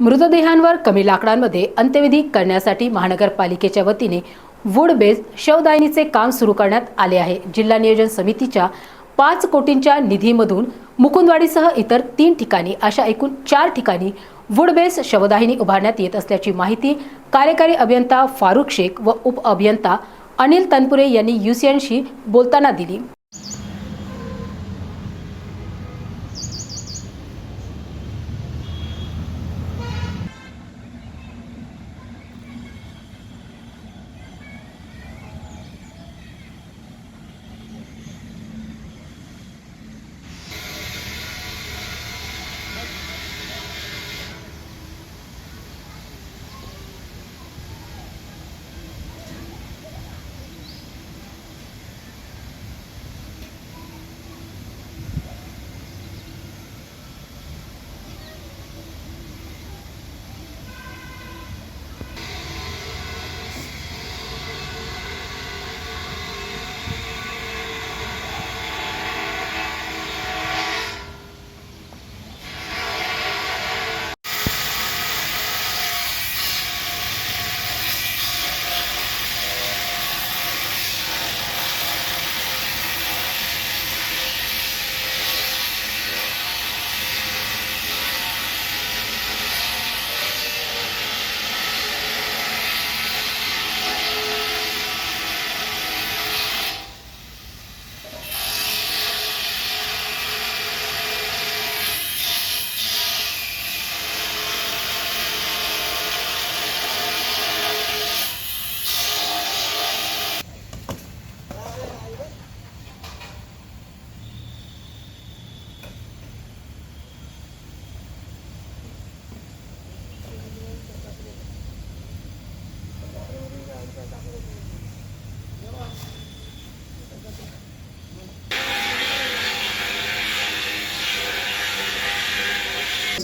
मृतदेहांवर कमी लाकडांमध्ये अंत्यविधी करण्यासाठी महानगरपालिकेच्या वतीने वूड बेस शवदायनीचे काम सुरू करण्यात आले आहे. जिल्हा नियोजन समितीच्या पाच कोटींच्या निधीमधून मुकुंदवाडीसह इतर तीन ठिकाणी अशा एकूण चार ठिकाणी वूड बेस शवदाहिनी उभारण्यात येत असल्याची माहिती कार्यकारी अभियंता फारुख शेख व उप अभियंता अनिल तनपुरे यांनी युसीएनशी बोलताना दिली.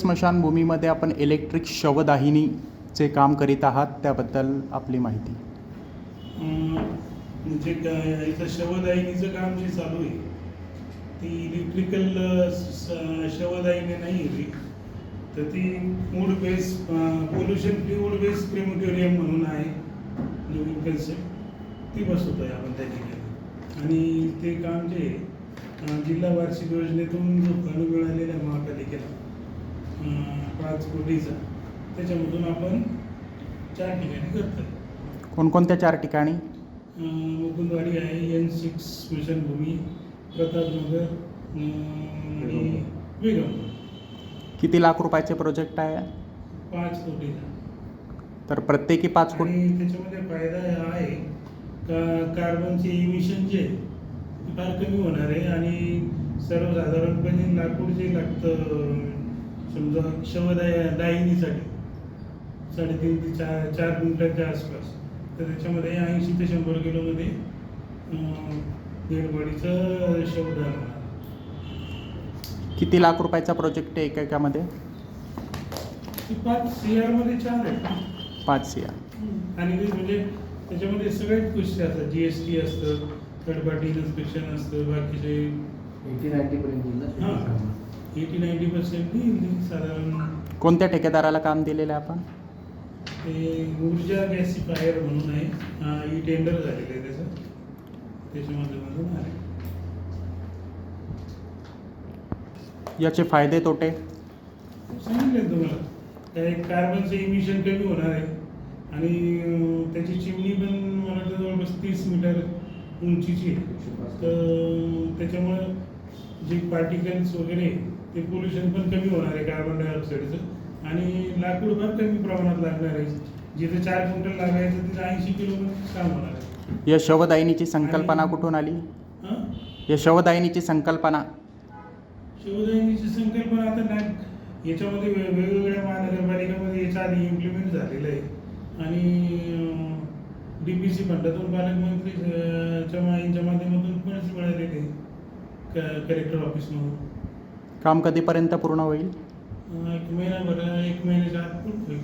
स्मशानभूमीमध्ये आपण इलेक्ट्रिक शवदाहिनीचे काम करीत आहात त्याबद्दल आपली माहिती. म्हणजे इथं शवदाहिनीचं काम जे चालू आहे ती इलेक्ट्रिकल शवदाहिनी नाही आहे तर ती wood base pollution free wood base crematorium म्हणून आहे नवीन कन्सेप्ट ती बसवतो आहे आपण त्या ठिकाणी आणि ते काम जे आहे, जिल्हा वार्षिक योजनेतून जो फंड मिळालेला महापालिकेला पाच कोटीचा. त्याच्यामधून आपण चार ठिकाणी करतोय कोणकोणत्या चार ठिकाणी? मुकुंदवाडी आहे एन सिक्स स्मशानभूमी प्रतापनगर आणि वेगम किती लाख रुपयाचे प्रोजेक्ट आहे? पाच कोटीचा. तर प्रत्येकी पाच कोटी त्याच्यामध्ये फायदा आहे का कार्बनचे इमिशन जे फार कमी होणार आहे आणि सर्वसाधारणपणे लाकूड जे लागतं समजा शवदाय दायिनीसाठी साडेतीन ते चार चार क्विंटलच्या आसपास. तर त्याच्यामध्ये ऐंशी ते शंभर किलोमध्ये डेड बॉडीचं किती लाख रुपयाचा प्रोजेक्ट आहे एकेकामध्ये? ती पाच सी आरमध्ये चार आहे पाच सिया आणि ते म्हणजे त्याच्यामध्ये सगळ्याच गोष्टी असतात जी एस टी असतं थर्ड पार्टी इन्स्पेक्शन असतं बाकीचे एटी नाईन्टी पर्यंत हां. एटी नाईन्टी पर्सेंट येईल साधारण. कोणत्या ठेकेदाराला काम दिलेलं आहे आपण? ते ऊर्जा गॅसिफायर म्हणून आहे. हा, ही टेंडर झालेलं आहे त्याचं. त्याच्यामध्ये मधून आहे. याचे फायदे तोटे? सांगितलं तुम्हाला. त्या एक कार्बनचं इमिशन कमी होणार आहे. आणि अं, त्याची चिमणी पण मला वाटतं जवळपास तीस मीटर उंचीची आहे. तर त्याच्यामुळं जे पार्टिकल्स वगैरे ते पोल्युशन पण कमी होणार आहे कार्बन डायऑक्साईडचं आणि लाकूड फार कमी प्रमाणात लागणार आहे. जिथे चार क्विंटल लागायचं तिथे ऐंशी किलो काम होणार आहे. या शवदाहिनीची संकल्पना कुठून आली? हां? या शवदाहिनीची संकल्पना. शिवदायनीची संकल्पना आता नाही. याच्यामध्ये वे- वेगवेगळ्या महानगरपालिकामध्ये याच्या आधी इम्प्लिमेंट झालेलं आहे. आणि डी पी सी फंडातून पालकमंत्री अं, च्या माध्यमातून फंड्स मिळालेले क कलेक्टर ऑफिसमधून काम कधीपर्यंत पूर्ण होईल? एक महिनाभर एक महिन्याच्या आत होईल.